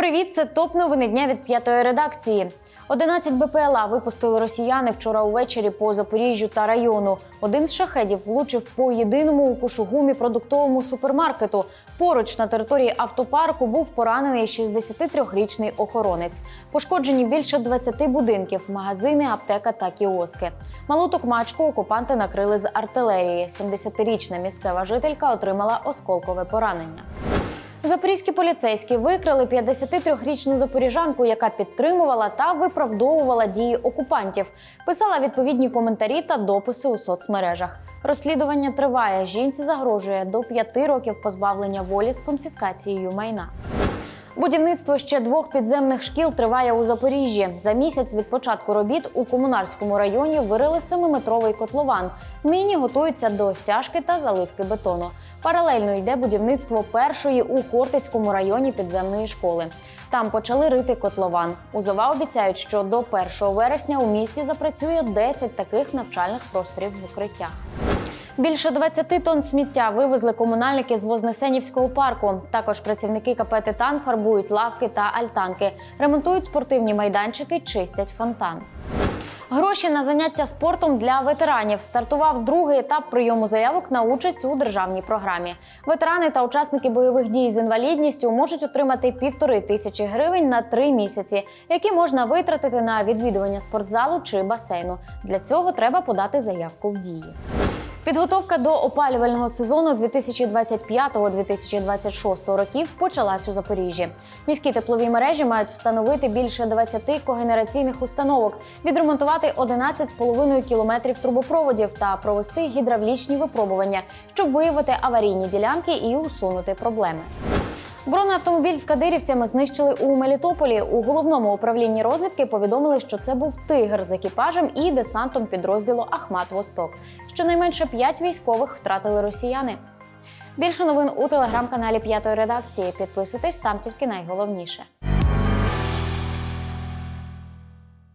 Привіт, це топ новини дня від п'ятої редакції. 11 БПЛА випустили росіяни вчора увечері по Запоріжжю та району. Один з шахедів влучив по єдиному у кушугумі продуктовому супермаркету. Поруч на території автопарку був поранений 63-річний охоронець. Пошкоджені більше 20 будинків, магазини, аптека та кіоски. Малу токмачку окупанти накрили з артилерії. 70-річна місцева жителька отримала осколкове поранення. Запорізькі поліцейські викрили 53-річну запоріжанку, яка підтримувала та виправдовувала дії окупантів, писала відповідні коментарі та дописи у соцмережах. Розслідування триває. Жінці загрожує до п'яти років позбавлення волі з конфіскацією майна. Будівництво ще двох підземних шкіл триває у Запоріжжі. За місяць від початку робіт у комунарському районі вирили 7-метровий котлован. Нині готуються до стяжки та заливки бетону. Паралельно йде будівництво першої у Хортицькому районі підземної школи. Там почали рити котлован. Узова обіцяють, що до 1 вересня у місті запрацює 10 таких навчальних просторів в укриттях. Більше 20 тонн сміття вивезли комунальники з Вознесенівського парку. Також працівники КП «Титан» фарбують лавки та альтанки, ремонтують спортивні майданчики, чистять фонтан. Гроші на заняття спортом для ветеранів стартував другий етап прийому заявок на участь у державній програмі. Ветерани та учасники бойових дій з інвалідністю можуть отримати півтори тисячі гривень на три місяці, які можна витратити на відвідування спортзалу чи басейну. Для цього треба подати заявку в дії. Підготовка до опалювального сезону 2025-2026 років почалась у Запоріжжі. Міські теплові мережі мають встановити більше 20 когенераційних установок, відремонтувати 11,5 кілометрів трубопроводів та провести гідравлічні випробування, щоб виявити аварійні ділянки і усунути проблеми. Бронеавтомобіль з кадирівцями знищили у Мелітополі. У головному управлінні розвідки повідомили, що це був тигр з екіпажем і десантом підрозділу Ахмат Восток. Щонайменше п'ять військових втратили росіяни. Більше новин у телеграм-каналі П'ятої редакції. Підписуйтесь там тільки найголовніше.